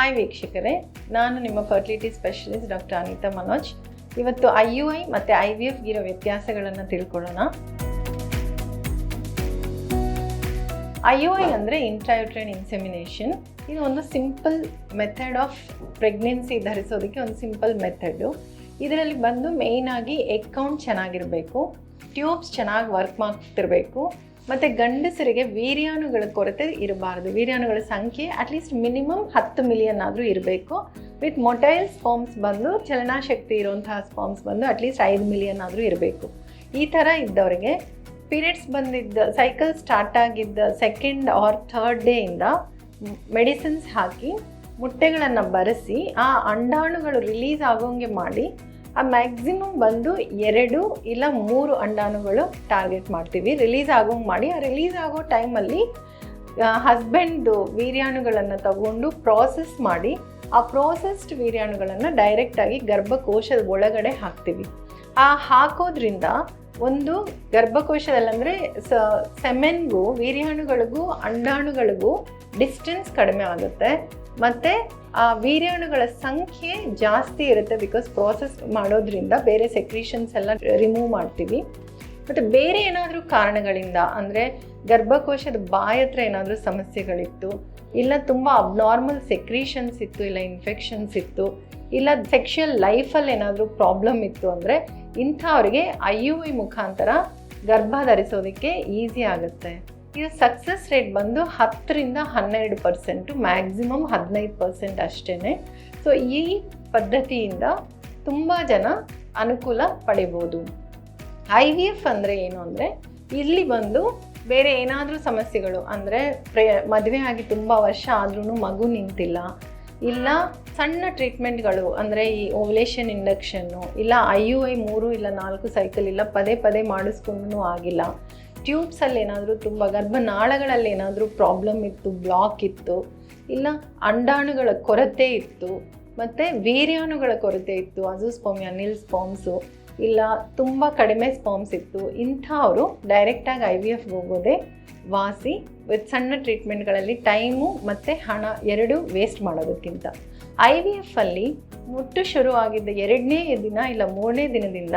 Hi ವೀಕ್ಷಕರೇ. ನಾನು ನಿಮ್ಮ fertility specialist doctor Anita Manoj. ಇವತ್ತು ಐ ಯು ಐ ಮತ್ತು ಐ ವಿ ಎಫ್ ಇರೋ ವ್ಯತ್ಯಾಸಗಳನ್ನು ತಿಳ್ಕೊಳ್ಳೋಣ. ಐ ಯು ಐ ಅಂದರೆ ಇಂಟ್ರಾಯುಟ್ರೈನ್ ಇನ್ಸೆಮಿನೇಷನ್ ಇದು ಒಂದು ಸಿಂಪಲ್ ಮೆಥಡ್ ಆಫ್ ಪ್ರೆಗ್ನೆನ್ಸಿ ಧರಿಸೋದಕ್ಕೆ ಒಂದು ಸಿಂಪಲ್ ಮೆಥಡು ಇದರಲ್ಲಿ ಬಂದು ಮೇಯ್ನಾಗಿ ಎಗ್ ಚೆನ್ನಾಗಿರಬೇಕು. ಟ್ಯೂಬ್ಸ್ ಚೆನ್ನಾಗಿ ವರ್ಕ್ ಮಾಡ್ತಿರಬೇಕು. ಮತ್ತು ಗಂಡಸರಿಗೆ ವೀರ್ಯಾಣುಗಳ ಕೊರತೆ ಇರಬಾರ್ದು. ವೀರ್ಯಾಣುಗಳ ಸಂಖ್ಯೆ ಅಟ್ಲೀಸ್ಟ್ ಮಿನಿಮಮ್ ಹತ್ತು ಮಿಲಿಯನ್ ಆದರೂ ಇರಬೇಕು. ವಿತ್ ಮೊಟೈಲ್ ಸ್ಪಾಮ್ಸ್ ಬಂದು, ಚಲನಾಶಕ್ತಿ ಇರುವಂತಹ ಸ್ಪಾಮ್ಸ್ ಬಂದು ಅಟ್ಲೀಸ್ಟ್ ಐದು ಮಿಲಿಯನ್ ಆದರೂ ಇರಬೇಕು. ಈ ಥರ ಇದ್ದವರಿಗೆ ಪೀರಿಯಡ್ಸ್ ಬಂದಿದ್ದ ಸೈಕಲ್ ಸ್ಟಾರ್ಟ್ ಆಗಿದ್ದ ಸೆಕೆಂಡ್ ಆರ್ ಥರ್ಡ್ ಡೇಯಿಂದ ಮೆಡಿಸಿನ್ಸ್ ಹಾಕಿ, ಮುಟ್ಟೆಗಳನ್ನು ಬರೆಸಿ, ಆ ಅಂಡಾಣುಗಳು ರಿಲೀಸ್ ಆಗೋಂಗೆ ಮಾಡಿ ಆ ಮ್ಯಾಕ್ಸಿಮಮ್ ಬಂದು ಎರಡು ಇಲ್ಲ ಮೂರು ಅಂಡಾಣುಗಳು ಟಾರ್ಗೆಟ್ ಮಾಡ್ತೀವಿ. ರಿಲೀಸ್ ಆಗೋಂಗೆ ಮಾಡಿ, ಆ ರಿಲೀಸ್ ಆಗೋ ಟೈಮಲ್ಲಿ ಹಸ್ಬೆಂಡು ವೀರ್ಯಾಣುಗಳನ್ನು ತಗೊಂಡು ಪ್ರಾಸೆಸ್ ಮಾಡಿ, ಆ ಪ್ರೋಸೆಸ್ಡ್ ವೀರ್ಯಾಣುಗಳನ್ನು ಡೈರೆಕ್ಟಾಗಿ ಗರ್ಭಕೋಶದ ಒಳಗಡೆ ಹಾಕ್ತೀವಿ. ಆ ಹಾಕೋದ್ರಿಂದ ಒಂದು ಗರ್ಭಕೋಶದಲ್ಲಂದರೆ ಸ ಸೆಮೆನ್ಗೂ ವೀರ್ಯಾಣುಗಳಿಗೂ ಅಂಡಾಣುಗಳಿಗೂ ಡಿಸ್ಟೆನ್ಸ್ ಕಡಿಮೆ ಆಗುತ್ತೆ. ಮತ್ತು ಆ ವೀರ್ಯಾಣುಗಳ ಸಂಖ್ಯೆ ಜಾಸ್ತಿ ಇರುತ್ತೆ ಬಿಕಾಸ್ ಪ್ರಾಸೆಸ್ ಮಾಡೋದ್ರಿಂದ ಬೇರೆ ಸೆಕ್ರೀಷನ್ಸ್ ಎಲ್ಲ ರಿಮೂವ್ ಮಾಡ್ತೀವಿ. ಮತ್ತು ಬೇರೆ ಏನಾದರೂ ಕಾರಣಗಳಿಂದ, ಅಂದರೆ ಗರ್ಭಕೋಶದ ಬಾಯ ಹತ್ರ ಏನಾದರೂ ಸಮಸ್ಯೆಗಳಿತ್ತು, ಇಲ್ಲ ತುಂಬ ಅಬ್ನಾರ್ಮಲ್ ಸೆಕ್ರೀಷನ್ಸ್ ಇತ್ತು, ಇಲ್ಲ ಇನ್ಫೆಕ್ಷನ್ಸ್ ಇತ್ತು, ಇಲ್ಲ ಸೆಕ್ಷುಯಲ್ ಲೈಫಲ್ಲಿ ಏನಾದರೂ ಪ್ರಾಬ್ಲಮ್ ಇತ್ತು ಅಂದರೆ ಇಂಥವ್ರಿಗೆ ಐ ಯು ಐ ಮುಖಾಂತರ ಗರ್ಭ ಧರಿಸೋದಕ್ಕೆ ಈಸಿ ಆಗುತ್ತೆ. ಇದು ಸಕ್ಸಸ್ ರೇಟ್ ಬಂದು ಹತ್ತರಿಂದ ಹನ್ನೆರಡು ಪರ್ಸೆಂಟು ಮ್ಯಾಕ್ಸಿಮಮ್ ಹದಿನೈದು ಪರ್ಸೆಂಟ್ ಅಷ್ಟೇ ಸೊ ಈ ಪದ್ಧತಿಯಿಂದ ತುಂಬ ಜನ ಅನುಕೂಲ ಪಡಿಬೋದು. ಐ ವಿ ಎಫ್ ಅಂದರೆ ಏನು ಅಂದರೆ, ಇಲ್ಲಿ ಬಂದು ಬೇರೆ ಏನಾದರೂ ಸಮಸ್ಯೆಗಳು, ಅಂದರೆ ಪ್ರೇ, ಮದುವೆ ಆಗಿ ತುಂಬ ವರ್ಷ ಆದ್ರೂ ಮಗು ನಿಂತಿಲ್ಲ. ಇಲ್ಲ ಸಣ್ಣ ಟ್ರೀಟ್ಮೆಂಟ್ಗಳು ಅಂದರೆ ಈ ಓವಲೇಷನ್ ಇಂಡಕ್ಷನ್ನು ಇಲ್ಲ ಐ ಯು ಐ ಮೂರು ಇಲ್ಲ ನಾಲ್ಕು ಸೈಕಲ್ ಇಲ್ಲ, ಪದೇ ಪದೇ ಮಾಡಿಸ್ಕೊಂಡು ಆಗಿಲ್ಲ. ಟ್ಯೂಬ್ಸಲ್ಲಿ ಏನಾದರೂ ತುಂಬ ಗರ್ಭನಾಳಗಳಲ್ಲಿ ಏನಾದರೂ ಪ್ರಾಬ್ಲಮ್ ಇತ್ತು ಬ್ಲಾಕ್ ಇತ್ತು, ಇಲ್ಲ ಅಂಡಾಣುಗಳ ಕೊರತೆ ಇತ್ತು, ಮತ್ತು ವೀರ್ಯಾಣುಗಳ ಕೊರತೆ ಇತ್ತು ಅಜುಸ್ಪಾಮಿ ಅನಿಲ್ ಸ್ಪಾಮ್ಸು, ಇಲ್ಲ ತುಂಬ ಕಡಿಮೆ ಸ್ಪಾಮ್ಸ್ ಇತ್ತು. ಇಂಥವರು ಡೈರೆಕ್ಟಾಗಿ ಐ ವಿ ಎಫ್ ಹೋಗೋದೇ ವಾಸಿ ವಿತ್ ಸಣ್ಣ ಟ್ರೀಟ್ಮೆಂಟ್ಗಳಲ್ಲಿ ಟೈಮು ಮತ್ತು ಹಣ ಎರಡೂ ವೇಸ್ಟ್ ಮಾಡೋದಕ್ಕಿಂತ. ಐ ವಿ ಎಫಲ್ಲಿ ಮುಟ್ಟು ಶುರುವಾಗಿದ್ದ ಎರಡನೇ ದಿನ ಇಲ್ಲ ಮೂರನೇ ದಿನದಿಂದ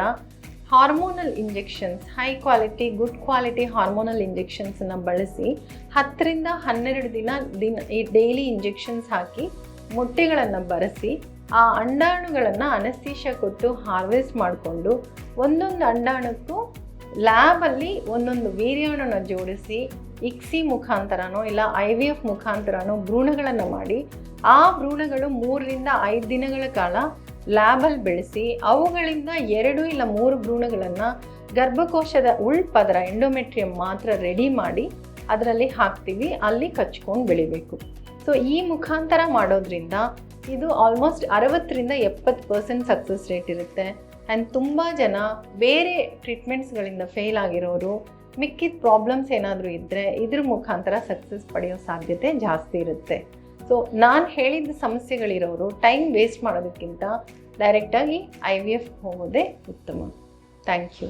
hormonal injections high quality good quality hormonal ಇಂಜೆಕ್ಷನ್ಸನ್ನು ಬಳಸಿ ಹತ್ತರಿಂದ ಹನ್ನೆರಡು ದಿನ ದಿನ ಈ ಡೈಲಿ ಇಂಜೆಕ್ಷನ್ಸ್ ಹಾಕಿ ಮೊಟ್ಟೆಗಳನ್ನು ಬರೆಸಿ ಆ ಅಂಡಾಣುಗಳನ್ನು ಅನಸ್ತೀಶ ಕೊಟ್ಟು ಹಾರ್ವೆಸ್ಟ್ ಮಾಡಿಕೊಂಡು ಒಂದೊಂದು ಅಂಡಾಣಕ್ಕೂ ಲ್ಯಾಬಲ್ಲಿ ಒಂದೊಂದು ವೀರ್ಯಾಣನ ಜೋಡಿಸಿ ಇಕ್ಸಿ ಮುಖಾಂತರನೋ ಇಲ್ಲ ಐ ವಿ ಎಫ್ ಮುಖಾಂತರನೋ ಭ್ರೂಣಗಳನ್ನು ಮಾಡಿ ಆ ಭ್ರೂಣಗಳು ಮೂರರಿಂದ ಐದು ದಿನಗಳ ಕಾಲ ಲ್ಯಾಬಲ್ಲಿ ಬೆಳೆಸಿ ಅವುಗಳಿಂದ ಎರಡು ಇಲ್ಲ ಮೂರು ಭ್ರೂಣಗಳನ್ನು ಗರ್ಭಕೋಶದ ಉಳ್ಪದರ ಎಂಡೋಮೆಟ್ರಿಯಂ ಮಾತ್ರ ರೆಡಿ ಮಾಡಿ ಅದರಲ್ಲಿ ಹಾಕ್ತೀವಿ, ಅಲ್ಲಿ ಕಚ್ಕೊಂಡು ಬೆಳಿಬೇಕು. ಸೊ ಈ ಮುಖಾಂತರ ಮಾಡೋದ್ರಿಂದ ಇದು ಆಲ್ಮೋಸ್ಟ್ ಅರವತ್ತರಿಂದ ಎಪ್ಪತ್ತು ಪರ್ಸೆಂಟ್ ಸಕ್ಸಸ್ ರೇಟ್ ಇರುತ್ತೆ. ಆ್ಯಂಡ್ ತುಂಬ ಜನ ಬೇರೆ ಟ್ರೀಟ್ಮೆಂಟ್ಸ್ಗಳಿಂದ ಫೇಲ್ ಆಗಿರೋರು, ಮಿಕ್ಕಿದ ಪ್ರಾಬ್ಲಮ್ಸ್ ಏನಾದರೂ ಇದ್ದರೆ ಇದ್ರ ಮುಖಾಂತರ ಸಕ್ಸಸ್ ಪಡೆಯೋ ಸಾಧ್ಯತೆ ಜಾಸ್ತಿ ಇರುತ್ತೆ. ಸೊ ನಾನು ಹೇಳಿದ ಸಮಸ್ಯೆಗಳಿರೋರು ಟೈಮ್ ವೇಸ್ಟ್ ಮಾಡೋದಕ್ಕಿಂತ ಡೈರೆಕ್ಟಾಗಿ ಐ ವಿ ಎಫ್ ಹೋಗೋದೇ ಉತ್ತಮ. Thank you